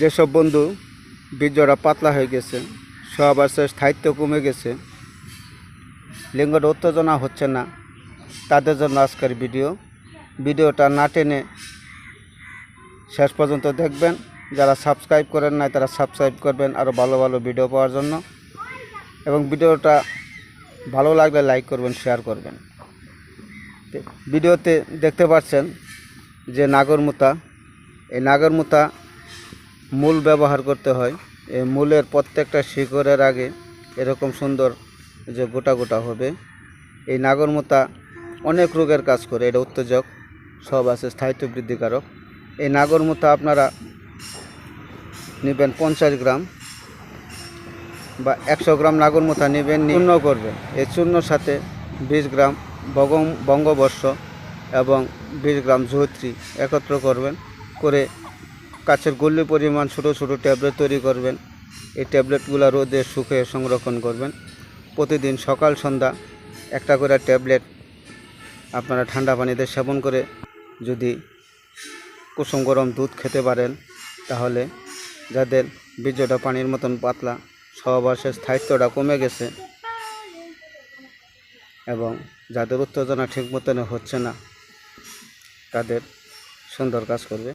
যেসব বন্ধু বীর্যরা পাতলা হয়ে গেছে সহবাসের স্থায়িত্ব কমে গেছে। লিঙ্গটা উত্তেজনা হচ্ছে না। তাদের জন্য আজকের ভিডিও। ভিডিওটা না টেনে শেষ পর্যন্ত দেখবেন। যারা সাবস্ক্রাইব করেন নাই, তারা সাবস্ক্রাইব করবেন আরও ভালো ভালো ভিডিও পাওয়ার জন্য। এবং ভিডিওটা ভালো লাগলে লাইক করবেন, শেয়ার করবেন। ভিডিওতে দেখতে পাচ্ছেন যে নাগরমুতা। এই নাগরমুতা মূল ব্যবহার করতে হয়। এই মূলের প্রত্যেকটা শিকড়ের আগে এরকম সুন্দর যে গোটা গোটা হবে। এই নাগরমুতা অনেক রোগের কাজ করে, এটা উত্তেজক, সব আছে, স্থায়িত্ব বৃদ্ধিকারক। এই নাগরমুতা আপনারা নেবেন পঞ্চাশ গ্রাম বা একশো গ্রাম নাগরমুতা নেবেন চূর্ণ করবেন। এই চূর্ণর সাথে বিশ গ্রাম বগম বঙ্গবর্ষ এবং বিশ গ্রাম জয়ত্রী একত্র করবেন। করে কাছের গুল্লি পরিমাণ ছোটো ছোটো ট্যাবলেট তৈরি করবেন। এই ট্যাবলেটগুলো রোদে শুকিয়ে সংরক্ষণ করবেন। প্রতিদিন সকাল, সন্ধ্যা একটা করে ট্যাবলেট আপনারা ঠান্ডা পানিতে সেবন করে যদি কুসুম গরম দুধ খেতে পারেন, তাহলে যাদের বীর্যটা পানির মতন পাতলা, সহবাসের স্থায়িত্বটা কমে গেছে এবং যাদের উত্তেজনা ঠিক মতন হচ্ছে না, তাদের সুন্দর কাজ করবে।